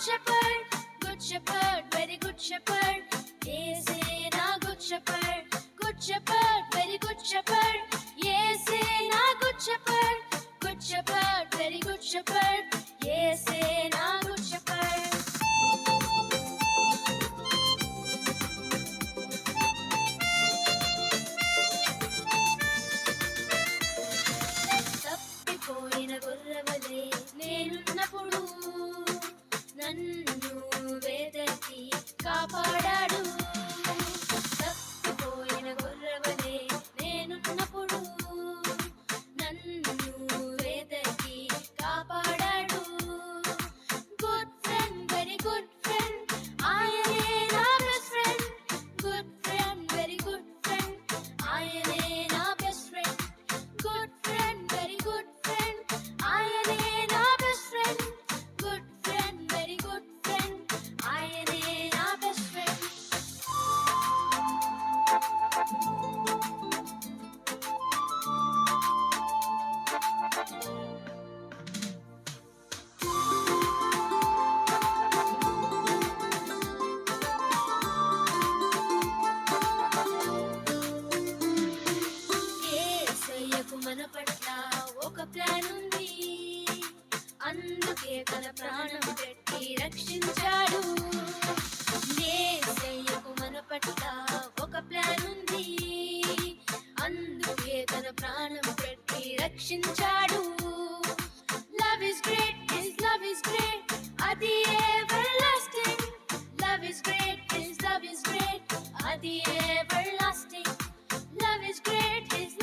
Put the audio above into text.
నా good shepherd good shepherd very good shepherd యేసే నా good shepherd good shepherd very good shepherd యేసే నా good shepherd good shepherd very good shepherd యేసే నా గుడ్ షెపర్డ్ తప్పిపోయిన గొర్రెవలే నేనున్నప్పుడు ನನ್ನು ವೇದ మన పట్ల ఒక ప్లాన్ ఉంది. అందుకే తన ప్రాణం పెట్టి రక్షించాడు. నేను మన పట్ల ఒక ప్లాన్ ఉంది. అందుకే తన ప్రాణం పెట్టి రక్షించాడు. Love is great is love is great అది everlasting love is great is love is great అది everlasting love is great is